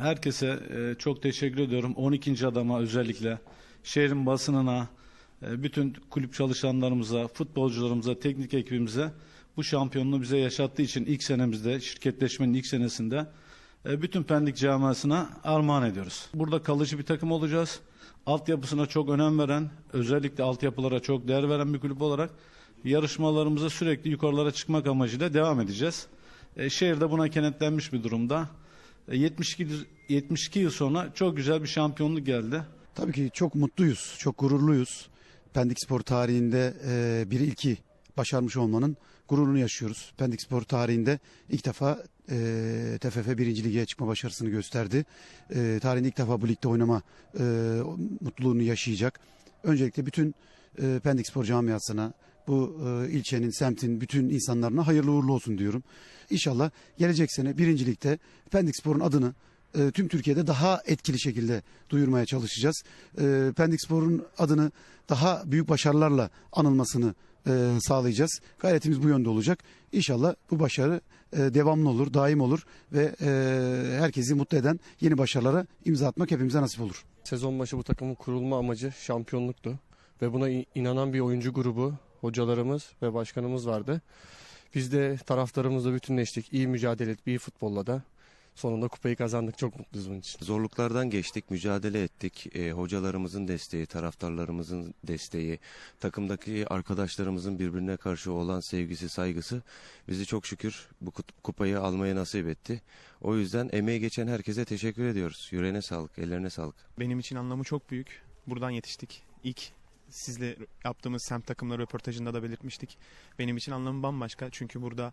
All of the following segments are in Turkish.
Herkese e, çok teşekkür ediyorum. 12. adama özellikle şehrin basınına, e, bütün kulüp çalışanlarımıza, futbolcularımıza, teknik ekibimize bu şampiyonluğu bize yaşattığı için ilk senemizde, şirketleşmenin ilk senesinde e, bütün Pendik camiasına armağan ediyoruz. Burada kalıcı bir takım olacağız. Altyapısına çok önem veren, özellikle altyapılara çok değer veren bir kulüp olarak yarışmalarımıza sürekli yukarılara çıkmak amacıyla devam edeceğiz. Şehir de buna kenetlenmiş bir durumda. E, 72 72 yıl sonra çok güzel bir şampiyonluk geldi. Tabii ki çok mutluyuz, çok gururluyuz. Pendik Spor tarihinde e, bir ilki başarmış olmanın gururunu yaşıyoruz. Pendik Spor tarihinde ilk defa e, TFF 1. Lig'e çıkma başarısını gösterdi. E, tarihinde ilk defa bu ligde oynama e, mutluluğunu yaşayacak. Öncelikle bütün e, Pendik Spor camiasına, bu e, ilçenin, semtin bütün insanlarına hayırlı uğurlu olsun diyorum. İnşallah gelecek sene 1. Lig'de Pendik Spor'un adını e, tüm Türkiye'de daha etkili şekilde duyurmaya çalışacağız. E, Pendik Spor'un adını daha büyük başarılarla anılmasını e, sağlayacağız. Gayretimiz bu yönde olacak. İnşallah bu başarı e, devamlı olur, daim olur ve e, herkesi mutlu eden yeni başarılara imza atmak hepimize nasip olur. Sezon başı bu takımın kurulma amacı şampiyonluktu. Ve buna in- inanan bir oyuncu grubu, hocalarımız ve başkanımız vardı. Biz de taraftarımızla bütünleştik. İyi mücadele ettik, iyi futbolla da. Sonunda kupayı kazandık. Çok mutluyuz bunun için. Zorluklardan geçtik, mücadele ettik. E, hocalarımızın desteği, taraftarlarımızın desteği, takımdaki arkadaşlarımızın birbirine karşı olan sevgisi, saygısı bizi çok şükür bu kupayı almaya nasip etti. O yüzden emeği geçen herkese teşekkür ediyoruz. Yüreğine sağlık, ellerine sağlık. Benim için anlamı çok büyük. Buradan yetiştik. İlk sizle yaptığımız semt takımları röportajında da belirtmiştik. Benim için anlamı bambaşka. Çünkü burada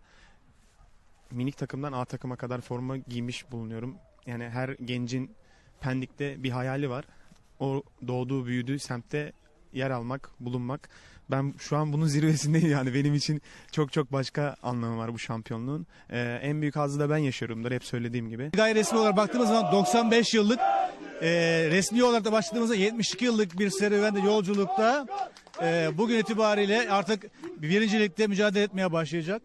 minik takımdan A takıma kadar forma giymiş bulunuyorum. Yani her gencin Pendik'te bir hayali var. O doğduğu, büyüdüğü semtte yer almak, bulunmak. Ben şu an bunun zirvesindeyim yani. Benim için çok çok başka anlamı var bu şampiyonluğun. Ee, en büyük hazzı da ben yaşıyorumdur hep söylediğim gibi. Gayri resmi olarak baktığımız zaman 95 yıllık e, resmi olarak da başladığımızda 72 yıllık bir serüvende yolculukta e, bugün itibariyle artık birincilikte mücadele etmeye başlayacak.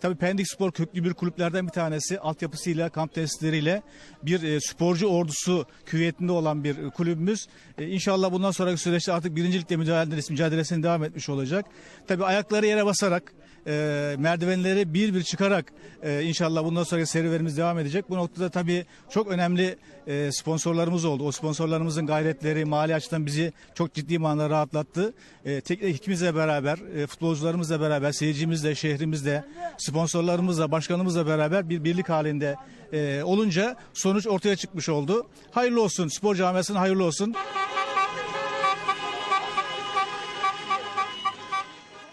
Tabii Pendik Spor köklü bir kulüplerden bir tanesi. Altyapısıyla, kamp testleriyle bir e, sporcu ordusu küviyetinde olan bir e, kulübümüz. E, inşallah bundan sonraki süreçte artık birincilikte mücadelesi, mücadelesine devam etmiş olacak. Tabii ayakları yere basarak, e, merdivenleri bir bir çıkarak e, inşallah bundan sonraki serüvenimiz devam edecek. Bu noktada tabii çok önemli e, sponsorlarımız oldu. O sponsorlarımızın gayretleri mali açıdan bizi çok ciddi manada rahatlattı. E, teknik ekibimizle beraber, e, futbolcularımızla beraber, seyircimizle, şehrimizle, sponsorlarımızla, başkanımızla beraber bir birlik halinde e, olunca sonuç ortaya çıkmış oldu. Hayırlı olsun, spor camiasına hayırlı olsun.